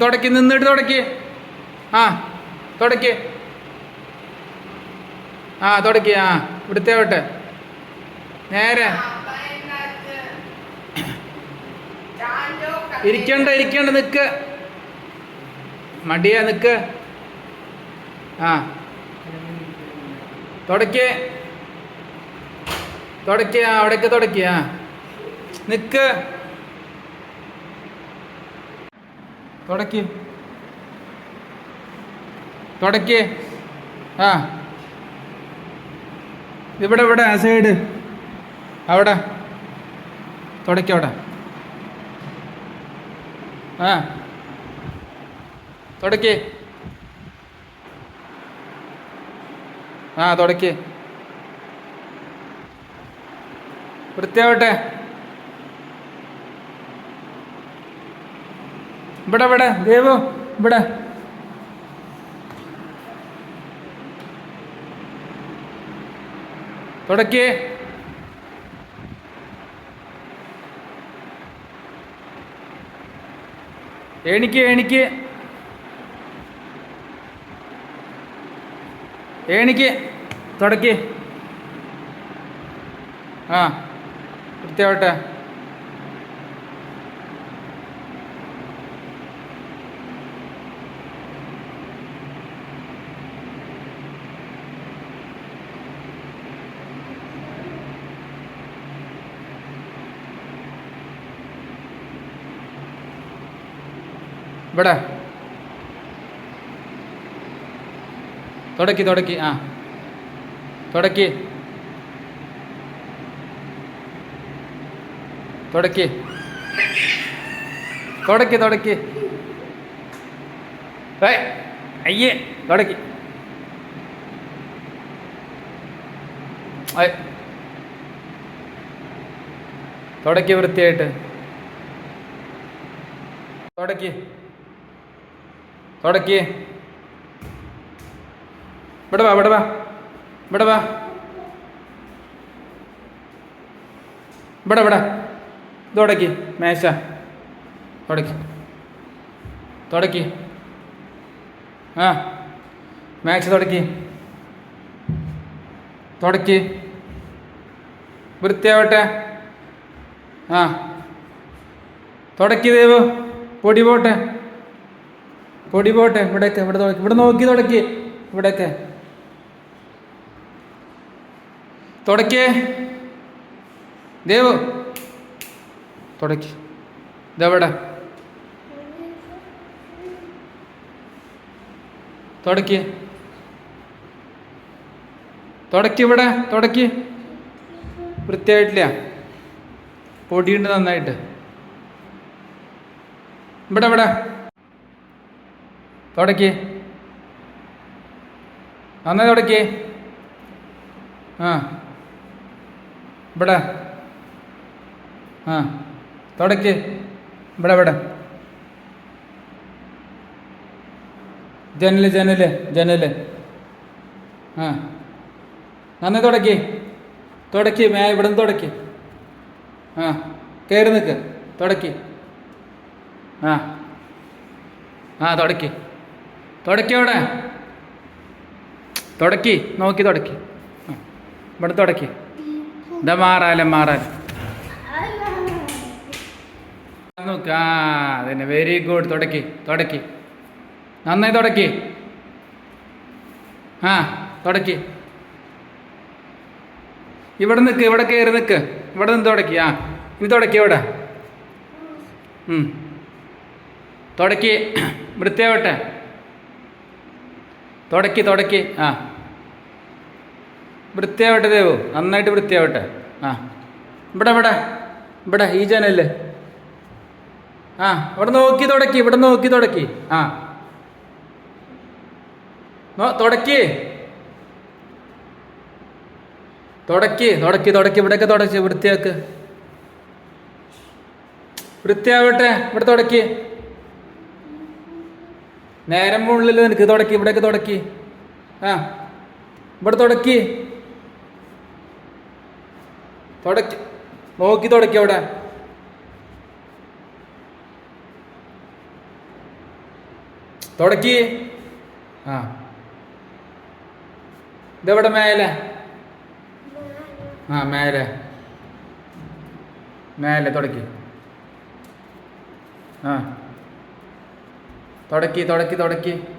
തുടക്കി നിന്നിട്ട് തുടക്കി. ആ തുടക്കി. ആ തുടക്കി ആ ഇവിടുത്തെ വിട്ട് നേരെ. ഇരിക്കണ്ട ഇരിക്കണ്ട നിക്ക്. മടിയാ നിക്ക്. ആ. തുടക്കി. തുടക്കി ആ അവിടേക്ക് തുടക്കി ആ നിക്ക് തുടക്കി. തുടക്കി. ആ. ഇവിടെ ഇവിടെ ആ സൈഡ് അവിടെ. തുടക്കി അവിടെ. ആ. തുടക്കി. ആ തുടക്കി. വൃത്തിയാവട്ടെ. ഇവിടെ ഇവിടെ ദേവു ഇവിടെ. തുടക്കി. എണിക്ക് എണിക്ക്. എണിക്ക് തുടക്കി. ആ വൃത്തിയാവട്ടെ. ഇവിടെ. തുടക്കി തുടക്കി ആ. തുടക്കി. തുടക്കി. തുടക്കി തുടക്കി. അയ്യേ തുടക്കി. തുടക്കി വൃത്തിയായിട്ട്. തുടക്കി. തുടക്കി ഇവിടെ വാ ഇവിടെ വാ. ഇവിടെ വാ. ഇവിടെ ഇവിടെ. ഇത് തുടക്കി മേശ. തുടക്കി തുടക്കി ആ മേശ തുടക്കി തുടക്കി വൃത്തിയാവട്ടെ. ആ. തുടക്കി ദേവ്. പൊടി പോട്ടെ. പൊടി പോട്ടെ ഇവിടെയൊക്കെ ഇവിടെ ഇവിടെ നോക്കി തുടക്കി ഇവിടെയൊക്കെ. തുടക്കേ. ദേവു. തുടക്കി. ഇതെവിടെ തുടക്കി. തുടക്കി ഇവിടെ തുടക്കി. വൃത്തിയായിട്ടില്ല. പൊടിയുണ്ട് നന്നായിട്ട്. ഇവിടെ ഇവിടെ. തുടക്കി നന്നായി തുടക്കി ആ. ഇവിടെ. ആ. തുടക്കി ഇവിടെ ഇവിടെ. ജനൽ ജനൽ ജനൽ. ആ. നന്നായി തുടക്കി. തുടക്കി മേ ഇവിടെ നിന്ന് തുടക്കി. ആ. കയറി നിൽക്ക് തുടക്കി. ആ. ആ തുടക്കി. തുടക്കി അവിടെ. തുടക്കി. നോക്കി തുടക്കി. ഇവിടെ തുടക്കി. ഇതാ മാറാല മാറാല. നോക്ക്. വെരി ഗുഡ് തുടക്കി തുടക്കി. നന്നായി തുടക്കി. ആ തുടക്കി. ഇവിടെ നിൽക്ക് ഇവിടെ കയറി നിൽക്ക് ഇവിടെ നിന്ന് തുടക്കി. ആ ഇത് തുടക്കി ഇവിടെ. തുടക്കി. വൃത്തിയാവട്ടെ. തുടക്കി തുടക്കി. ആ. വൃത്തിയാവട്ടെ ദേവു. നന്നായിട്ട് വൃത്തിയാവട്ടെ. ആ. ഇവിടെ ഇവിടെ. ഇവിടെ ഈ ജനൽ ആ ഇവിടെ നോക്കി തുടക്കി ഇവിടെ നോക്കി തുടക്കി. ആ. തുടക്കി. തുടക്കി തുടക്കി തുടക്കി. ഇവിടെയൊക്കെ തുടച്ച് വൃത്തിയാക്ക്. വൃത്തിയാവട്ടെ ഇവിടെ തുടക്കി. നേരം ഉള്ളിൽ നിനക്ക് തുടക്കി ഇവിടേക്ക് തുടക്കി. ആ ഇവിടെ തുടക്കി. തുടക്കി. നോക്കി തുടക്കി അവിടെ. തുടക്കി. ആ. ഇതെവിടെ മേലെ? ആ മേലെ. മേലെ തുടക്കി. ആ. തുടക്കി തുടക്കി തുടക്കി.